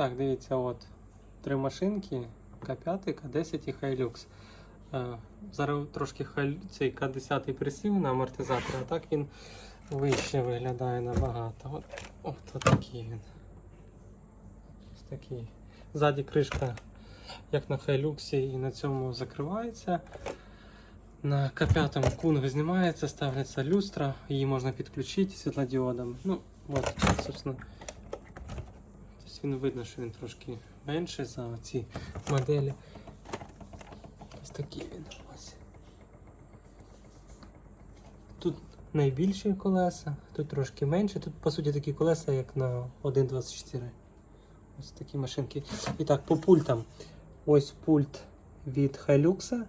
Так, дивіться, от три машинки К5, К10 і Hilux. Е, Зараз трошки цей К10 присів на амортизатор, а так він вище виглядає набагато. От, от, от такий він. Ось такий. Ззаді кришка, як на Hilux, і на цьому закривається. На К5 кунг знімається, ставляться люстра, її можна підключити світлодіодом. Ну, от, собственно. Тобто він видно, що він трошки менший за ці моделі. Ось такий він. Ось. Тут найбільші колеса, тут трошки менше. Тут по суті такі колеса, як на 1.24. Ось такі машинки. І так, по пультам. Ось пульт від Hilux,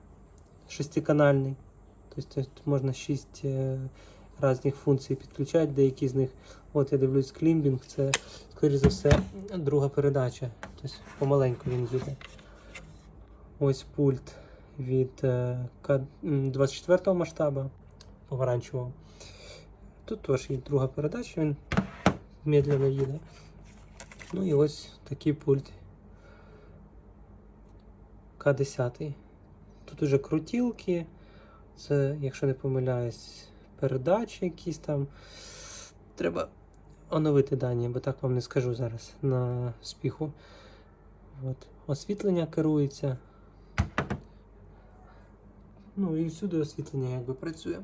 шестиканальний. Тобто тут можна 6 різних функцій підключати, деякі з них, от я дивлюсь, клімбінг, це, скоріш за все, друга передача. Тобто помаленьку він їде. Ось пульт від е, К- м, 24 масштабу помаранчевого. Тут теж є друга передача, він медленно їде. Ну і ось такий пульт К10. Тут уже крутілки. Це, якщо не помиляюсь, передачі якісь там. Треба оновити дані, бо так вам не скажу зараз на спіху. От. Освітлення керується. Ну і всюди освітлення якби працює.